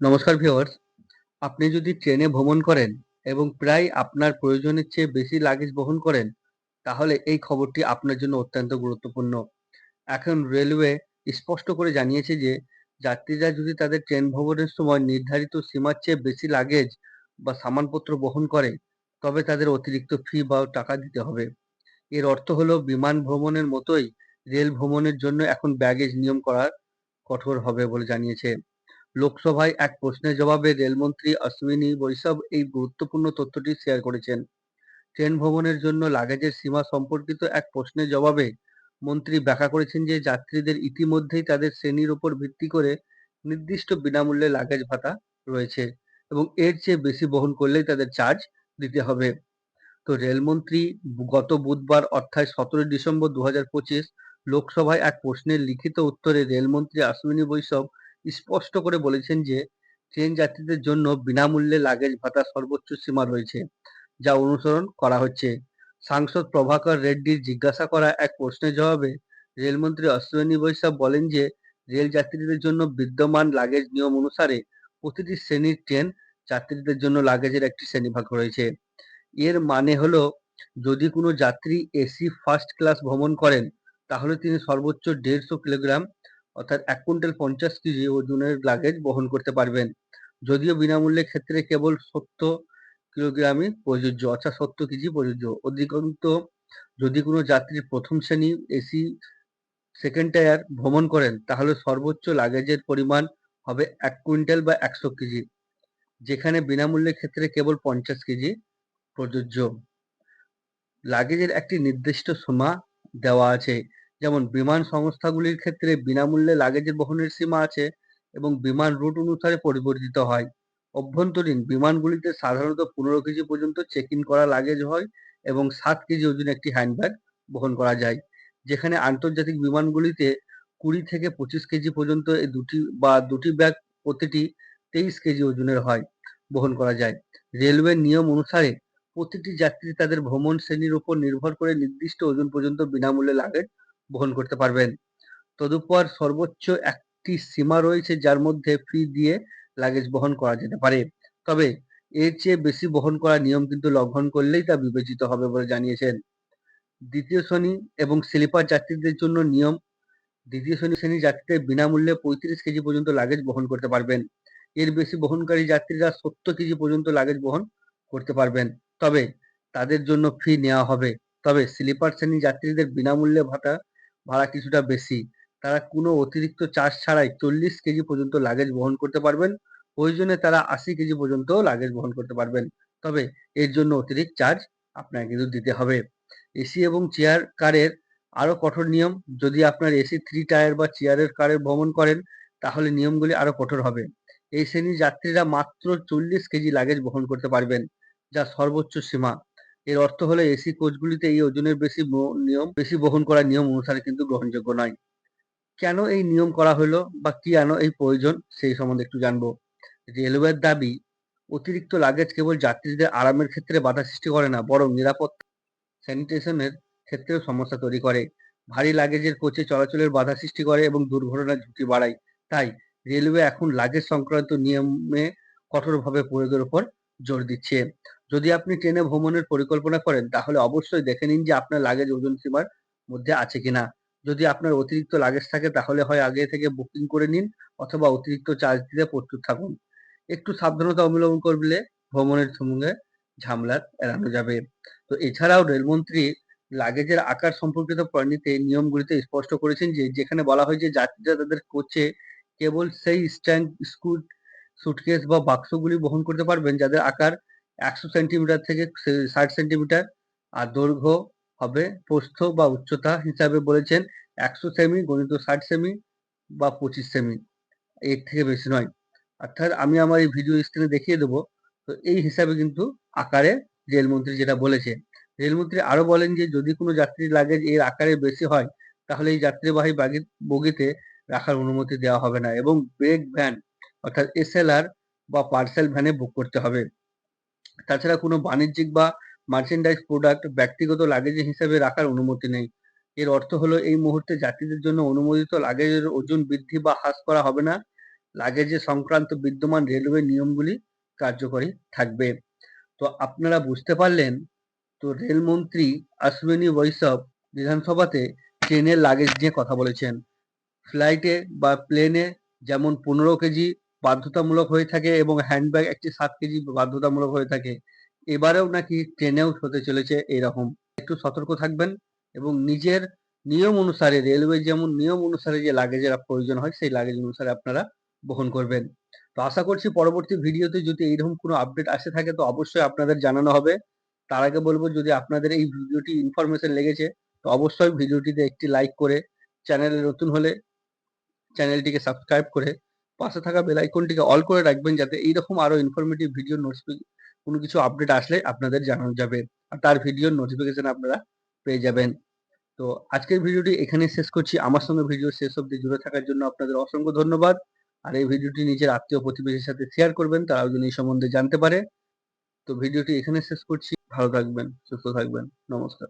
নমস্কার ভিউয়ার্স আপনি যদি ট্রেনে ভ্রমণ করেন এবং প্রায় আপনার প্রয়োজনের চেয়ে বেশি লাগেজ বহন করেন, তাহলে এই খবরটি আপনার জন্য অত্যন্ত গুরুত্বপূর্ণ। এখন রেলওয়ে স্পষ্ট করে জানিয়েছে যে, যাত্রীরা যদি তাদের ট্রেন ভ্রমণের সময় নির্ধারিত সীমার চেয়ে বেশি লাগেজ বা সামানপত্র বহন করে, তবে তাদের অতিরিক্ত ফি বা টাকা দিতে হবে। এর অর্থ হলো বিমান ভ্রমণের মতোই রেল ভ্রমণের জন্য এখন ব্যাগেজ নিয়ম করা কঠোর হবে বলে জানিয়েছে। লোকসভায় এক প্রশ্নের জবাবে রেলমন্ত্রী অশ্বিনী বৈষ্ণব এই গুরুত্বপূর্ণ তথ্যটি শেয়ার করেছেন। ট্রেন ভ্রমণের জন্য লাগেজের সীমা সম্পর্কিত এক প্রশ্নের জবাবে মন্ত্রী ব্যাখ্যা করেছেন যে, যাত্রীদের ইতিমধ্যেই তাদের শ্রেণির উপর ভিত্তি করে নির্দিষ্ট বিনামূল্যে লাগেজ ভাতা রয়েছে এবং এর চেয়ে বেশি বহন করলেই তাদের চার্জ দিতে হবে। তো রেলমন্ত্রী গত বুধবার অর্থাৎ সতেরোই ডিসেম্বর দু হাজার পঁচিশ লোকসভায় এক প্রশ্নের লিখিত উত্তরে রেলমন্ত্রী অশ্বিনী বৈষ্ণব স্পষ্ট করে বলেছেন যে, ট্রেন যাত্রীদের জন্য বিনামূল্যে লাগেজ ভাতা সর্বোচ্চ সীমা রয়েছে, যা অনুসরণ করা হচ্ছে। সাংসদ প্রভাকর রেড্ডির জিজ্ঞাসা করা এক প্রশ্নের জবাবে রেলমন্ত্রী অশ্বিনী বৈষ্ণব বলেন যে, রেল যাত্রীদের জন্য বিদ্যমান লাগেজ নিয়ম অনুসারে প্রতিটি শ্রেণির ট্রেন যাত্রীদের জন্য লাগেজের একটি শ্রেণীভাগ রয়েছে। এর মানে হলো, যদি কোনো যাত্রী এসি ফার্স্ট ক্লাস ভ্রমণ করেন, তাহলে তিনি সর্বোচ্চ দেড়শো কিলোগ্রাম অর্থাৎ এক কুইন্টাল পঞ্চাশ কেজি ওজনের লাগেজ বহন করতে পারবেন। যদিও বিনামূল্যের ক্ষেত্রে কেবল সত্তর কিলোগ্রামই প্রযোজ্য, অর্থাৎ সত্তর কেজি প্রযোজ্য। অধিকন্ত, যদি কোনো যাত্রী প্রথম শ্রেণি এসি সেকেন্ড টায়ার ভ্রমণ করেন, তাহলে সর্বোচ্চ লাগেজের পরিমাণ হবে এক কুইন্টাল বা একশো কেজি, যেখানে বিনামূল্যের ক্ষেত্রে কেবল পঞ্চাশ কেজি প্রযোজ্য। লাগেজের একটি নির্দিষ্ট সীমা দেওয়া আছে। যেমন বিমান সংস্থাগুলির ক্ষেত্রে বিনামূল্যে লাগেজের বহনের সীমা আছে এবং বিমান রুট অনুসারে পরিবর্তিত হয়। অভ্যন্তরীণ বিমানগুলিতে সাধারণত পনেরো কেজি পর্যন্ত চেক ইন করা লাগেজ হয় এবং সাত কেজি ওজনের একটি হ্যান্ডব্যাগ বহন করা যায়। যেখানে আন্তর্জাতিক বিমানগুলিতে কুড়ি থেকে পঁচিশ কেজি পর্যন্ত এই দুটি বা দুটি ব্যাগ প্রতিটি তেইশ কেজি ওজনের হয়, বহন করা যায়। রেলওয়ের নিয়ম অনুসারে প্রতিটি যাত্রী তাদের ভ্রমণ শ্রেণির উপর নির্ভর করে নির্দিষ্ট ওজন পর্যন্ত বিনামূল্যে লাগেজ বহন করতে পারবেন। তদুপর সর্বোচ্চ একটি সীমা রয়েছে যার মধ্যে ফি দিয়ে লাগেজ বহন করা যেতে পারে। তবে এর চেয়ে বেশি বহন করার নিয়ম কিন্তু লঙ্ঘন করলেই তা বিবেচিত হবে বলে জানিয়েছেন। দ্বিতীয় শ্রেণি এবং স্লিপার যাত্রীদের জন্য নিয়ম, দ্বিতীয় শ্রেণি শ্রেণির যাত্রীদের বিনামূল্যে পঁয়ত্রিশ কেজি পর্যন্ত লাগেজ বহন করতে পারবেন। এর বেশি বহনকারী যাত্রীরা সত্তর কেজি পর্যন্ত লাগেজ বহন করতে পারবেন। তবে তাদের জন্য ফি নেওয়া হবে। তবে স্লিপার শ্রেণি যাত্রীদের বিনামূল্যে ভাতা ভাড়া কিছুটা বেশি। তারা কোনো অতিরিক্ত চার্জ ছাড়াই চল্লিশ কেজি পর্যন্ত লাগেজ বহন করতে পারবেন। প্রয়োজনে তারা আশি কেজি পর্যন্ত লাগেজ বহন করতে পারবেন। তবে এর জন্য অতিরিক্ত চার্জ আপনাকে কিন্তু দিতে হবে। এসি এবং চেয়ার কারের আরও কঠোর নিয়ম। যদি আপনার এসি থ্রি টায়ার বা চেয়ারের কারে ভ্রমণ করেন, তাহলে নিয়মগুলি আরও কঠোর হবে। এই শ্রেণির যাত্রীরা মাত্র চল্লিশ কেজি লাগেজ বহন করতে পারবেন, যা সর্বোচ্চ সীমা। এর অর্থ হলো এসি কোচগুলিতে এই ওজনের বেশি নিয়ম, বেশি বহন করার নিয়ম অনুসারে কিন্তু গ্রহণযোগ্য নয়। কেন এই নিয়ম করা হলো বা কি আনো এই প্রয়োজন, সেই সম্বন্ধে একটু জানব। রেলওয়ের দাবি, অতিরিক্ত লাগেজ কেবল যাত্রীদের আরামের ক্ষেত্রে বাধা সৃষ্টি করে না, বরং নিরাপত্তা স্যানিটেশনের ক্ষেত্রেও সমস্যা তৈরি করে। ভারী লাগেজের কোচে চলাচলের বাধা সৃষ্টি করে এবং দুর্ঘটনার ঝুঁকি বাড়ায়। তাই রেলওয়ে এখন লাগেজ সংক্রান্ত নিয়মে কঠোরভাবে প্রয়োগের উপর জোর দিচ্ছে। যদি আপনি ট্রেনে ভ্রমণের পরিকল্পনা করেন, তাহলে অবশ্যই দেখে নিন যে আপনার লাগেজ ওজন সীমার মধ্যে আছে কিনা। যদি আপনার অতিরিক্ত লাগেজ থাকে, তাহলে হয় আগে থেকে বুকিং করে নিন অথবা অতিরিক্ত চার্জ দিতে প্রস্তুত থাকুন। একটু সাবধানতা অবলম্বন করলে ভ্রমণের সঙ্গে ঝামেলা এড়ানো যাবে। তো এছাড়াও রেলমন্ত্রী লাগেজের আকার সম্পর্কিত প্রাণীতে নিয়মগুলিতে স্পষ্ট করেছেন যে, যেখানে বলা হয় যে যাত্রীরা তাদের কোচে কেবল সেই স্ট্যান্ড স্কুট সুটকেস বা বাক্সগুলি বহন করতে পারবেন, যাদের আকার একশো সেন্টিমিটার থেকে ষাট সেন্টিমিটার আর দৈর্ঘ্য হবে প্রস্থ বা উচ্চতা হিসাবে বলেছেন। একশো সেমি গণিত ষাট সেমি বা পঁচিশ সেমি এর থেকে বেশি নয়। অর্থাৎ আমি আমার এই ভিডিও স্ক্রিনে দেখিয়ে দেবো। তো এই হিসাবে কিন্তু আকারে রেলমন্ত্রী যেটা বলেছে। রেলমন্ত্রী আরও বলেন যে, যদি কোনো যাত্রীর লাগেজ এর আকারে বেশি হয়, তাহলে এই যাত্রীবাহী বাগি বগিতে রাখার অনুমতি দেওয়া হবে না এবং ব্রেক ভ্যান অর্থাৎ এসএলআর বা পার্সেল ভ্যানে বুক করতে হবে। তাছাড়া কোনো বাণিজ্যিক বা মার্চেন্ডাইজ প্রোডাক্ট ব্যক্তিগত লাগেজ হিসেবে রাখার অনুমতি নেই। এর অর্থ হলো, এই মুহূর্তে যাত্রীদের জন্য অনুমোদিত লাগেজের ওজন বৃদ্ধি বা হ্রাস করা হবে না। লাগেজে সংক্রান্ত বিদ্যমান রেলওয়ে নিয়মগুলি কার্যকরী থাকবে। তো আপনারা বুঝতে পারলেন, তো রেলমন্ত্রী অশ্বিনী বৈষ্ণব বিধানসভাতে ট্রেনের লাগেজ নিয়ে কথা বলেছেন। ফ্লাইটে বা প্লেনে যেমন পনেরো কেজি বাধ্যতামূলক হয়ে থাকে এবং হ্যান্ডব্যাগ একটি সাত কেজি বাধ্যতামূলক হয়ে থাকে। এবারেও নাকি ট্রেনেও হতে চলেছে এরকম। একটু সতর্ক থাকবেন এবং নিজের নিয়ম অনুসারে রেলওয়ে যেমন নিয়ম অনুসারে যে লাগেজের প্রয়োজন হয়, সেই লাগেজ অনুসারে আপনারা বহন করবেন। তো আশা করছি পরবর্তী ভিডিওতে যদি এইরকম কোনো আপডেট আসে থাকে, তো অবশ্যই আপনাদের জানানো হবে। তার আগে বলব, যদি আপনাদের এই ভিডিওটি ইনফরমেশন লেগেছে, তো অবশ্যই ভিডিওটিতে একটি লাইক করে চ্যানেলে নতুন হলে চ্যানেলটিকে সাবস্ক্রাইব করে পাশে থাকা বেল আইকনটিকে অল করে রাখবেন যাতে এইরকম আরও ইনফরমেটিভ ভিডিও নোটিফিকেশন কোনো কিছু আপডেট আসলে আপনাদের জানানো যাবে। আর তার ভিডিওর নোটিফিকেশন আপনারা পেয়ে যাবেন। তো আজকের ভিডিওটি এখানে শেষ করছি। আমার সঙ্গে ভিডিও শেষ অব্দি জুড়ে থাকার জন্য আপনাদের অসংখ্য ধন্যবাদ। আর এই ভিডিওটি নিজের আত্মীয় প্রতিবেশীর সাথে শেয়ার করবেন, তারাও যেন এই সম্বন্ধে জানতে পারে। তো ভিডিওটি এখানে শেষ করছি। ভালো থাকবেন, সুস্থ থাকবেন। নমস্কার।